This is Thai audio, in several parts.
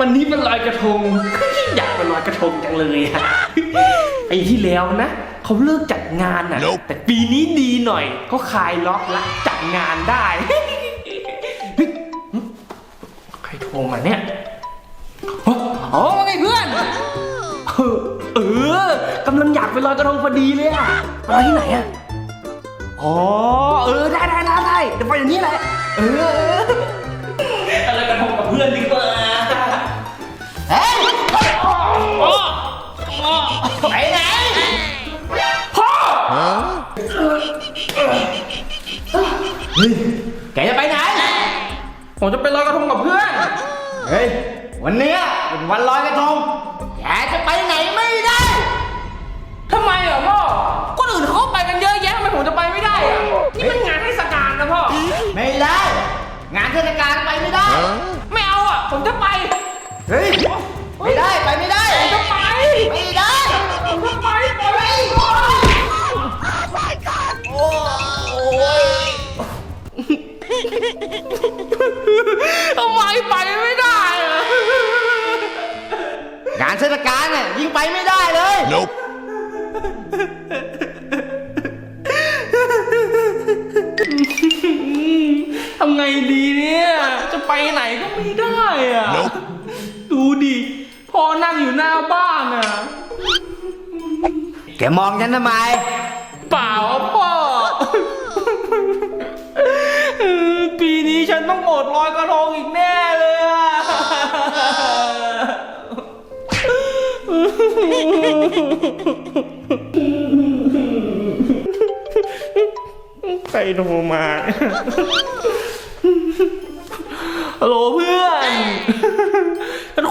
วันนี้เป็นลอยกระทง อยากไปลอยกระทงจังเลยอะไอ้ที่แล้วนะเขาเลิกจัดงานอะแต่ปีนี้ดีหน่อยเขาคลายล็อกละจัดงานได้ใครโทรมาเนี่ยอ๋อว่าไงเพื่อนเออเออกำลังอยากไปลอยกระทงพอดีเลยอะไปลอยที่ไหนอะ อ๋อ เออ ได้ได้ได้ได้เดี๋ยวไปอย่างนี้แหละ เออออไปลอยกระทงกับเพื่อนดีกว่าเฮ้ยอ๋ออ๋อไปไหน พ่อ เฮ้ย แกจะไปไหน ผมจะไปลอยกระทงกับเพื่อน เฮ้ย วันเนี้ยเป็นวันลอยกระทง งานเทศกาลไปไม่ได้ ไม่เอาอะ ผมจะไป เฮ้ย ไม่ได้ไปไม่ได้ผมจะไป ไม่ได้ผมจะไปไปทำไมไปไม่ได้อะงานเทศกาลเนี่ยยิ่งไปไม่ได้เลย Nope. ทำไงดีเนี่ย จะไปไหนก็ไม่ได้อะ Nope ดูดิพ่อนั่งอยู่หน้าบ้านอะ แกมองฉันทำไม เปล่าพ่อเออปีนี้ฉันต้องอดลอยกระทงอีกแน่เลยอะใครโทรมา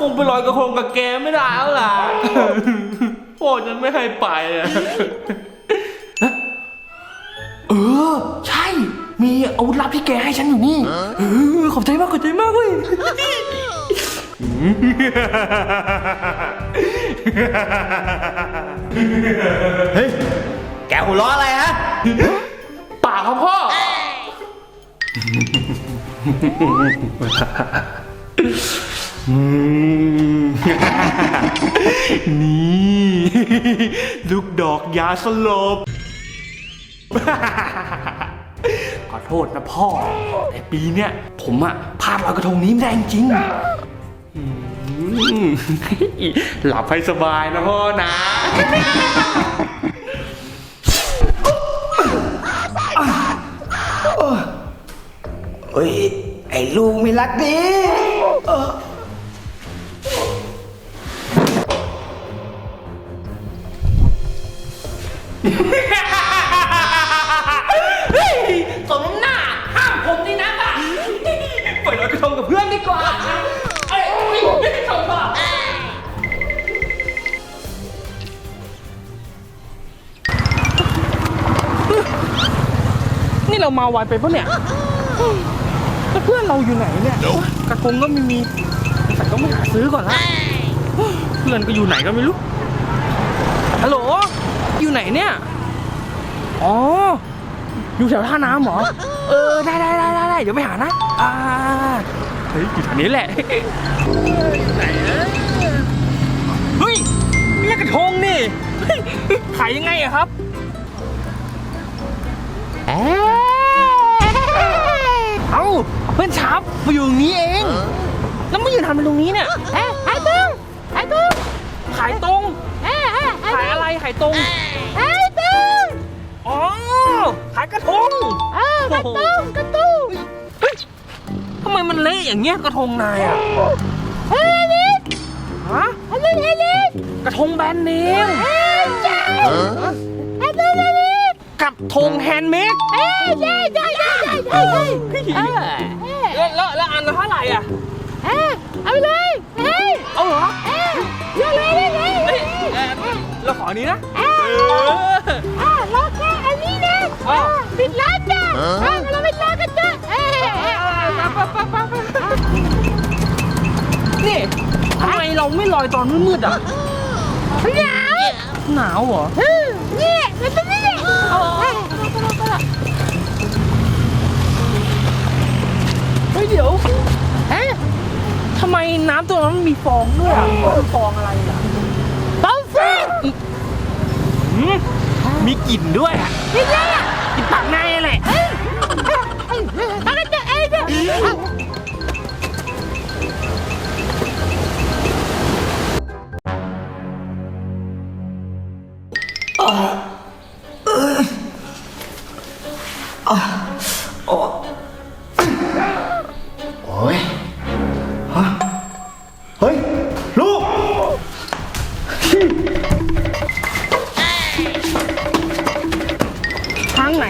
งไปลอยกระทงกับแกไม่ได้แล้วล่ะพ่อฉันไม่ให้ไปอะเออ ใช่ มีอาวุธลับที่แกให้ฉันอยู่นี่เออขอบใจมากขอบใจมากเว้ยเฮ้ยแกหัวเราะอะไรฮะ ป่าครับพ่อ อืม นี่ ลูกดอกยาสลบ ขอโทษนะพ่อ แต่ปีเนี้ยผมอะพลาดลอยกระทงนี้ไม่ได้จริงๆอืมหลับให้สบายนะพ่อนะ เฮ้ย ไอ้ลูกไม่รักดี เออเฮ้ยสมหน้าห้ามผมนี่นะป่ะไปลอยกระทงกับเพื่อนดีกว่าเอ้ยไม่ได้ชมป่ะนี่เรามาไวไปปะเนี่ยแล้วเพื่อนเราอยู่ไหนเนี่ย Nope กระทงก็ไม่มีแต่ก็ไม่หาซื้อก่อนละเพื่อนก็อยู่ไหนก็ไม่รู้ฮัลโหล อยู่ไหนเนี่ย อ๋อ อยู่แถวท่าน้ำเหรอ เออ ได้ได้ได้ได้ได้เดี๋ยวไปหานะ อ่า เฮ้ยอยู่แถวนี้แหละไหนเฮ้ยนี่กระทงนี่เฮ้ยขายยังไงอะครับเอ้าเพื่อนชับมาอยู่ตรงนี้เอง แล้วไมาอยู่ทำเป็นตรงนี้เนี่ย เอ๊ะขายตรงขายตรงขายตรงเอ๊ะเอ๊ะ ขายอะไรขายตรงขายตรงอ๋อขายกระทงเออกระตุ้งกระตุ้งเฮ้ยทำไมมันเละอย่างเงี้ยกระทงนายอะเฮ้ยนี่ฮะอันนี้อันนี้กระทงแบรนด์เนมเอ้ยใช่อันนี้อันนี้กับธงแฮนด์เมดเอ้ยใช่ใช่ใช่ใช่ใช่ใช่เออเอ๊ะแล้วแล้วแล้วอันละเท่าไหร่อะเอ๊ะเอาไปเลย เราขออันนี้นะเอ๊ะเอออะรอแค่อันนี้นะอ๋อปิดร้านจ้ะอะเราไปรอกันจ้ะเอ๊ะเอ๊ะไปไปไปไปนี่ทำไมเราไม่ลอยตอนมืดๆอะ หนาวหนาวเหรอ เออนี่มันเป็นนี่แหละเอาเอ๊ะเฮ้ยเดี๋ยว เอ๊ะทำไมน้ำตัวนั้นมันมีฟองด้วยอะมันคือฟองอะไรอะต้องฟิง หืมมีกลิ่นด้วยอะนี่ไงอะกลิ่นปากนายแหละอะไรจะเอ้ยเนี่ยโ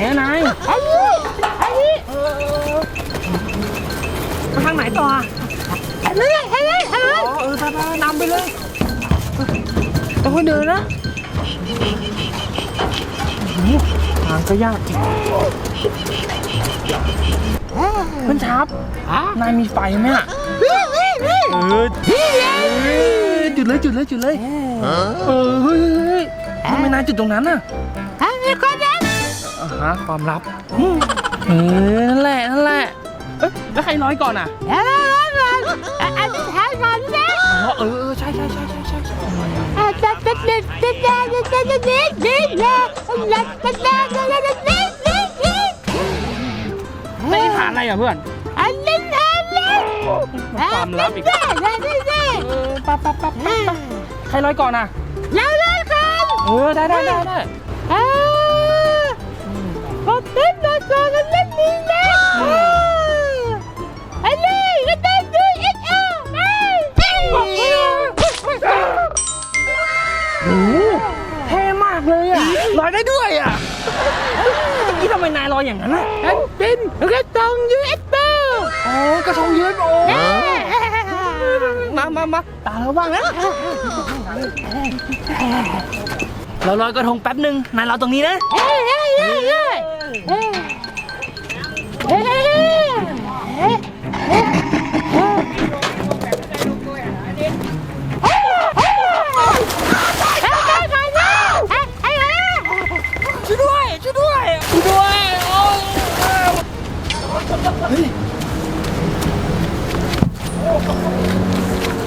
อะนายไอ้นี่ไอ้นี่ทางไหนต่ออะไอ้นี่ไอ้นี่ไอ้นี่อ๋อเออไปไปนำไปเลยต้องค่อยเดินนะโอ้โหทางก็ยากจริงเพื่อนชับอะนายมีไฟไหมอะนี่นี่นี่เออนี่ไงจุดเลยจุดเลยจุดเลยเออเฮ้ยเฮ้ยเฮ้ยทำไมนายจุดตรงนั้นน่ะอะมีคนนั้นอ่า ฮะความลับอืมเออนั่นแหละนั่นแหละเอ๊ะแล้วใครร้อยก่อนอะแล้วแล้วแล้วอันนี้แทนก่อนนะอ๋อเออเออใช่ใช่ใช่ใช่ใช่ใช่อะจะจะจะจะจะจะจะจะนี่นี่เลยจะจะจะจะจะนี่นี่นี่ไม่ได้ฐานอะไรอะเพื่อนอันนี้แทนเลยความลับอีกนี่นี่นี่นี่เออปั๊บปั๊บปั๊บปั๊บปั๊บใครร้อยก่อนอะแล้วเลยครับเออได้ได้ได้ได้ อยอย่างนั้นอะฉันเป็นกระตองยูเอสโตอ๋อกระทงยืนโอ้มามามาตาเราบ้างนะเราลอยกระทงแป๊บหนึ่งนายรอตรงนี้นะเฮ้ยเฮ้ยเฮ้ย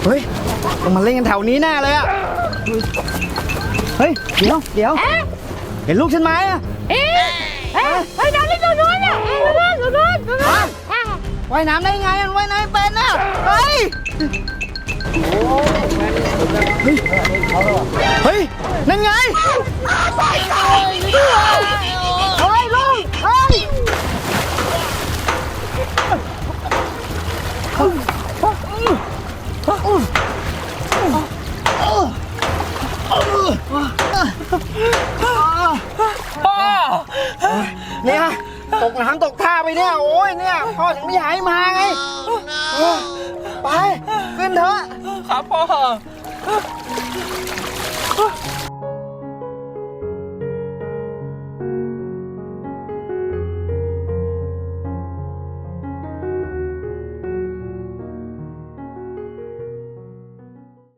เฮ้ยต้องมาเล่นกันแถวนี้แน่เลยอะเฮ้ย เดี๋ยวเดี๋ยว เห็นลูกฉันไหมอะเฮ้ยเฮ้ยเฮ้ยน้องเล่นตรงนู้นอะตรงนู้นตรงนู้นตรงนู้นว่ายน้ำได้ไงมันว่ายน้ำไม่เป็นอะเฮ้ย เฮ้ยนั่นไง เฮ้ยลุงเฮ้ย พ่อเนี่ยตกน้ำตกท่าไปเนี่ยโอ้ยเนี่ยพ่อถึงไม่อยากให้มาไงไปขึ้นเถอะครับพ่อ